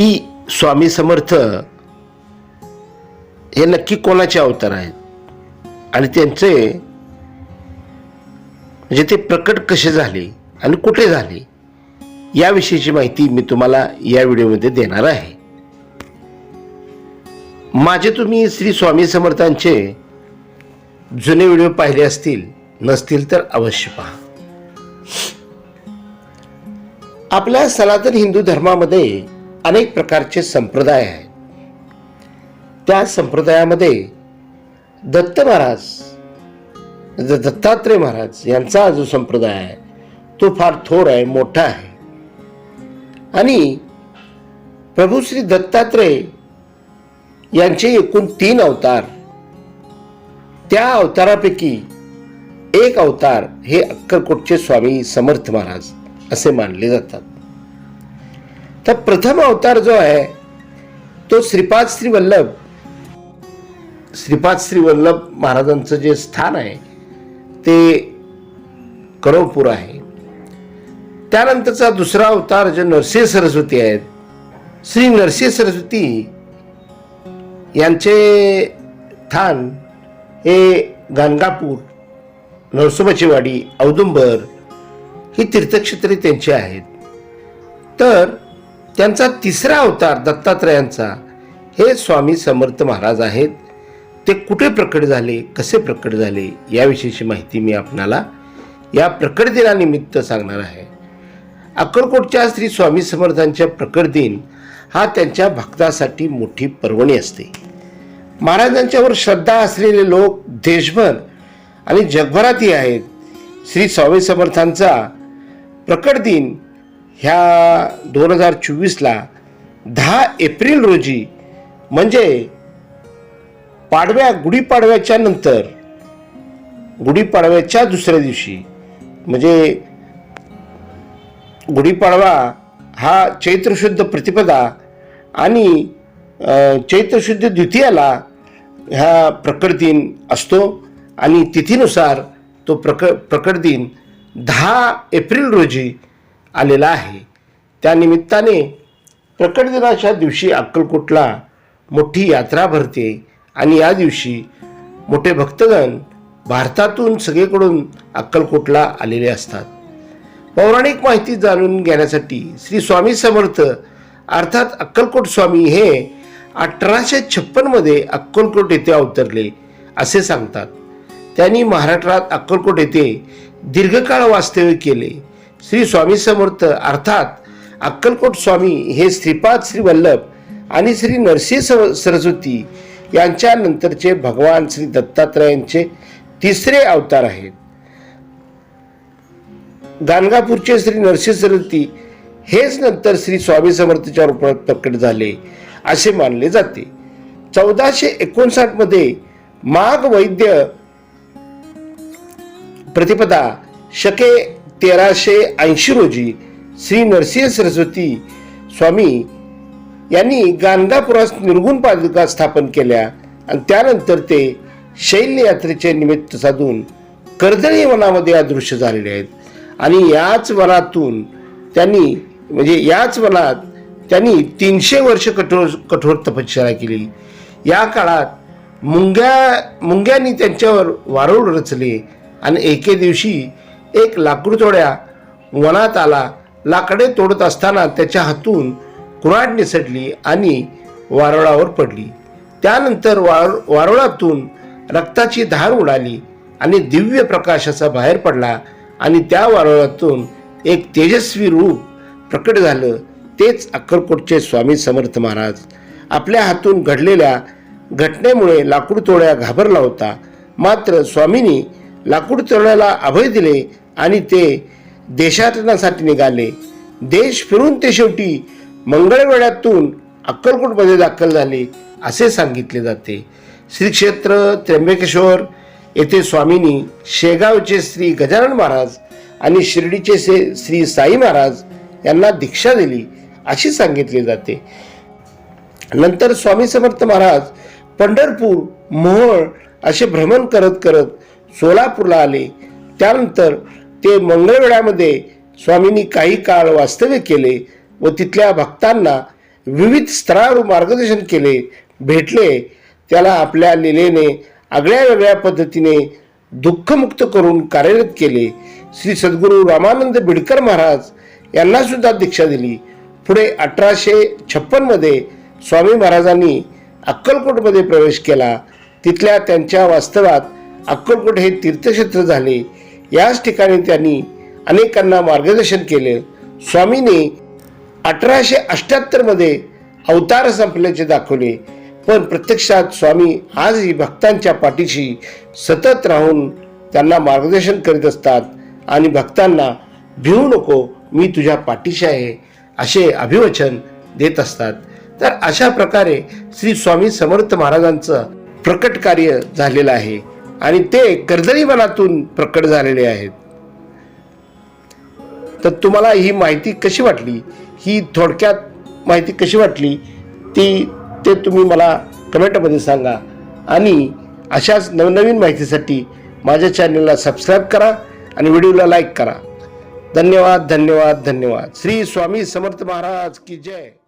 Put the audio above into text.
की स्वामी समर्थ हे नक्की कोणाचे अवतार आहेत? आणि त्यांचे म्हणजे ते प्रकट कसे झाले आणि कुठे झाले? याविषयीची माहिती मी तुम्हाला या व्हिडिओमध्ये देणार आहे. माझे तुम्ही श्री स्वामी समर्थांचे जुने व्हिडिओ पाहिले असतील नसतील तर अवश्य पहा. आपल्या सनातन हिंदू धर्मामध्ये अनेक प्रकारचे संप्रदाय आहेत. त्या संप्रदायामध्ये दत्त महाराज द- दत्तात्रय महाराज यांचा जो संप्रदाय आहे तो फार थोर आहे मोठा आहे. आणि प्रभू श्री दत्तात्रय यांचे एकूण तीन अवतार त्या अवतारापैकी एक अवतार हे अक्कलकोटचे स्वामी समर्थ महाराज असे मानले जातात. तर प्रथम अवतार जो आहे तो श्रीपाद श्री वल्लभ. श्रीपाद श्री वल्लभ महाराजांचं जे स्थान आहे ते करोडपूर आहे. त्यानंतरचा दुसरा अवतार जे नरसिंह सरस्वती आहेत श्री नरसिंह सरस्वती यांचे स्थान हे गाणगापूर नरसोबाचीवाडी औदुंबर ही तीर्थक्षेत्रे त्यांची आहेत. तर त्यांचा तिसरा अवतार दत्तात्रयांचा. हे स्वामी समर्थ महाराज आहेत. ते कुठे प्रकट झाले कसे प्रकट झाले याविषयीची माहिती मी आपणाला या प्रकट दिनानिमित्त सांगणार आहे. अक्कलकोटच्या श्री स्वामी समर्थांच्या प्रकट दिन हा त्यांच्या भक्तासाठी मोठी पर्वणी असते. महाराजांच्यावर श्रद्धा असलेले लोक देशभर आणि जगभरातही आहेत. श्री स्वामी समर्थांचा प्रकट दिन ह्या दोन हजार चोवीसला दहा एप्रिल रोजी म्हणजे पाडव्या गुढीपाडव्याच्या नंतर गुढीपाडव्याच्या दुसऱ्या दिवशी म्हणजे गुढीपाडवा हा चैत्रशुद्ध प्रतिपदा आणि चैत्रशुद्ध द्वितीयाला ह्या प्रकट दिन असतो आणि तिथीनुसार तो प्रक प्रकट दिन दहा एप्रिल रोजी आलेला आहे. त्यानिमित्ताने प्रकट दिनाच्या दिवशी अक्कलकोटला मोठी यात्रा भरते आणि या दिवशी मोठे भक्तगण भारतातून सगळीकडून अक्कलकोटला आलेले असतात. पौराणिक माहिती जाणून घेण्यासाठी श्री स्वामी समर्थ अर्थात अक्कलकोट स्वामी हे अठराशे छप्पनमध्ये अक्कलकोट येथे अवतरले असे सांगतात. त्यांनी महाराष्ट्रात अक्कलकोट येथे दीर्घकाळ वास्तव्य केले. श्री स्वामी समर्थ अर्थात अक्कलकोट स्वामी हे श्रीपाद श्री वल्लभ आणि श्री नरसिंह सरस्वती यांच्या नंतरचे भगवान श्री दत्तात्रयांचे तिसरे अवतार आहेत. गाणगापूरचे श्री नरसिंह सरस्वती हेच नंतर श्री स्वामी समर्थच्या रूपात प्रकट झाले असे मानले जाते. चौदाशे एकोणसाठमध्ये माघ वैद्य प्रतिपदा शके तेराशे ऐंशी रोजी श्री नरसिंह सरस्वती स्वामी यांनी गाणगापुरास निर्गुण पादुका स्थापन केल्या आणि त्यानंतर ते शैल्य यात्रेचे निमित्त साधून कर्दळी वनामध्ये अदृश्य झालेले आहेत. आणि याच वनातून त्यांनी म्हणजे याच वनात त्यांनी तीनशे वर्ष कठोर कठोर तपश्चर्या केली. या काळात मुंग्या मुंग्यांनी त्यांच्यावर वारूळ रचले आणि एके दिवशी एक लाकूडतोड्या वनात आला लाकडे तोडत असताना त्याच्या हातून कुऱ्हाड निसटली आणि वारुळावर पडली. त्यानंतर वार वारुळातून रक्ताची धार उडाली आणि दिव्य प्रकाशाचा बाहेर पडला आणि त्या वारुळातून एक तेजस्वी रूप प्रकट झालं. तेच अक्कलकोटचे स्वामी समर्थ महाराज. आपल्या हातून घडलेल्या घटनेमुळे लाकूड तोड्या घाबरला होता. मात्र स्वामींनी लाकूड तोड्याला अभय दिले आणि ते देशाटनासाठी निघाले. देश फिरून ते शेवटी मंगळवेड्यातून अक्कलकोटमध्ये दाखल झाले असे सांगितले जाते. श्री क्षेत्र त्र्यंबकेश्वर येथे स्वामींनी शेगावचे श्री गजानन महाराज आणि शिर्डीचे से श्री साई महाराज यांना दीक्षा दिली अशी सांगितली जाते. नंतर स्वामी समर्थ महाराज पंढरपूर मोहोळ असे भ्रमण करत करत सोलापूरला आले. त्यानंतर ते मंगळवेळामध्ये स्वामींनी काही काळ वास्तव्य केले व तिथल्या भक्तांना विविध स्तरावर मार्गदर्शन केले भेटले. त्याला आपल्या लिलेने आगळ्या वेगळ्या पद्धतीने दुःखमुक्त करून कार्यरत केले. श्री सद्गुरू रामानंद बिडकर महाराज यांना सुद्धा दीक्षा दिली. पुढे अठराशे छप्पनमध्ये स्वामी महाराजांनी अक्कलकोटमध्ये प्रवेश केला. तिथल्या त्यांच्या वास्तवात अक्कलकोट हे तीर्थक्षेत्र झाले. याच ठिकाणी त्यांनी अनेकांना मार्गदर्शन केले. स्वामीने अठराशे अठ्ठ्याहत्तरमध्ये अवतार संपल्याचे दाखवले. पण प्रत्यक्षात स्वामी आजही भक्तांच्या पाठीशी सतत राहून त्यांना मार्गदर्शन करीत असतात आणि भक्तांना भिवू नको मी तुझ्या पाठीशी आहे असे अभिवचन देत असतात. तर अशा प्रकारे श्री स्वामी समर्थ महाराजांचं प्रकट कार्य झालेलं आहे. आणि ते कर्दळीवनातून प्रकट झालेले आहेत. तर तुम्हाला ही माहिती कशी वाटली? ही थोडक्यात माहिती कशी वाटली? ती ते तुम्ही मला कमेंटमध्ये सांगा. आणि अशाच नवनवीन माहितीसाठी माझ्या चॅनलला सबस्क्राईब करा आणि व्हिडिओला लाईक करा. धन्यवाद धन्यवाद धन्यवाद. श्री स्वामी समर्थ महाराज की जय.